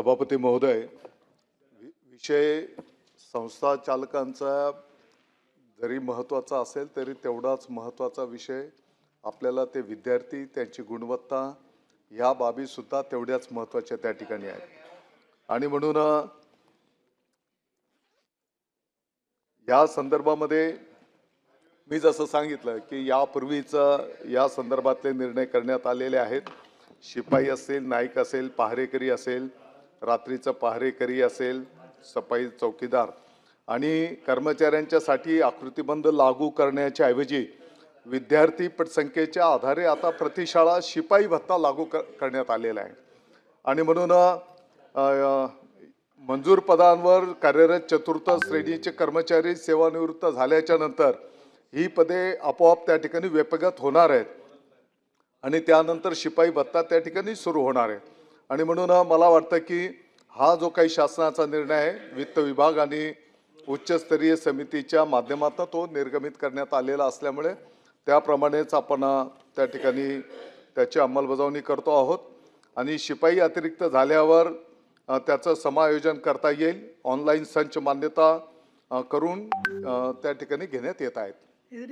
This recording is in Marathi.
सभापती महोदय वि- विषय संस्था चालकांचा जरी महत्त्वाचा असेल तरी तेवढाच महत्त्वाचा विषय आपल्याला ते विद्यार्थी त्यांची गुणवत्ता ह्या बाबीसुद्धा तेवढ्याच महत्त्वाच्या त्या ठिकाणी आहेत. आणि म्हणून या संदर्भामध्ये मी जसं सांगितलं की यापूर्वीच या संदर्भातले निर्णय करण्यात आलेले आहेत. शिपाई असेल नाईक असेल पहारेकरी असेल रात्रीचं पहारेकरी असेल सफाई चौकीदार आणि कर्मचाऱ्यांच्यासाठी आकृतीबंध लागू करण्याच्या ऐवजी विद्यार्थी पटसंख्येच्या आधारे आता प्रतिशाळा शिपाई भत्ता लागू क करण्यात आलेला आहे. आणि म्हणून मंजूर पदांवर कार्यरत चतुर्थ श्रेणीचे कर्मचारी सेवानिवृत्त झाल्याच्यानंतर ही पदे आपोआप त्या ठिकाणी व्यपगत होणार आहेत. आणि त्यानंतर शिपाई भत्ता त्या ठिकाणी सुरू होणार आहे. आणि म्हणून मला वाटतं की हा जो काही शासनाचा निर्णय आहे वित्त विभाग आणि उच्चस्तरीय समितीच्या माध्यमातून तो निर्गमित करण्यात आलेला असल्यामुळे त्याप्रमाणेच आपण त्या ठिकाणी त्याची अंमलबजावणी करतो आहोत. आणि शिपाई अतिरिक्त झाल्यावर त्याचं समायोजन करता येईल. ऑनलाईन संच मान्यता करून त्या ठिकाणी घेण्यात येत आहेत.